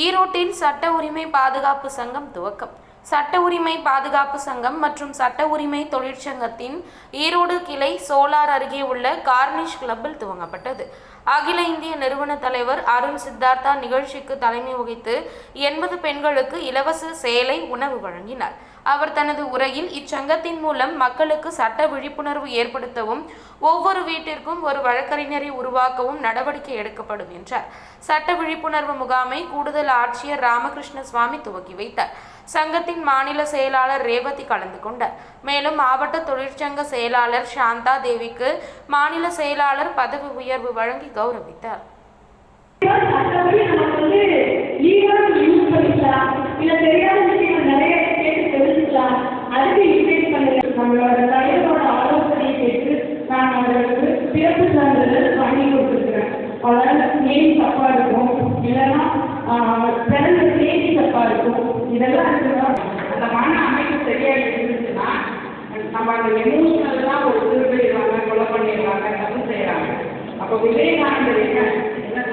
சட்ட உரிமை பாதுகாப்பு சங்கம் துவக்கம். சட்ட உரிமை பாதுகாப்பு சங்கம் மற்றும் சட்ட உரிமை தொழிற்சங்கத்தின் ஈரோடு கிளை சோலார் அருகே உள்ள கார்னிஷ் கிளப்பில் துவங்கப்பட்டது. அகில இந்திய நிறுவன தலைவர் அருண் சித்தார்த்தா நிகழ்ச்சிக்கு தலைமை வகித்து எண்பது பெண்களுக்கு இலவச சேலை உணவு வழங்கினார். அவர் தனது உரையில் இச்சங்கத்தின் மூலம் மக்களுக்கு சட்ட விழிப்புணர்வு ஏற்படுத்தவும் ஒவ்வொரு வீட்டிற்கும் ஒரு வழக்கறிஞரை உருவாக்கவும் நடவடிக்கை எடுக்கப்படும் என்றார். சட்ட விழிப்புணர்வு முகாமை கூடுதல் ஆட்சியர் ராமகிருஷ்ண சுவாமி துவக்கி வைத்தார். சங்கத்தின் மாநில செயலாளர் ரேவதி கலந்து கொண்டார். மேலும் மாவட்ட தொழிற்சங்க செயலாளர் சாந்தா தேவிக்கு மாநில செயலாளர் பதவி உயர்வு வழங்கி கௌரவித்தார். பண்ணுங்க நம்மளோட தலைவரோட ஆலோசனையை கேட்டு நான் அவர்களுக்கு பிறப்பு சான்றிதழ் வாங்கி கொடுத்துருக்குறேன். அதாவது நேம் தப்பாக இருக்கும்? இல்லைன்னா பிறந்த தேதி தப்பாக இருக்கும்? இதெல்லாம் இருக்குதான் அந்த மன அமைப்பு சரியாக இருந்துச்சுன்னா நம்ம அந்த எமோஷனல் தான் ஒரு திருவிழாங்க கொலை பண்ணிடுறாங்க தப்பு செய்கிறாங்க அப்போ விவேகானந்தர் என்ன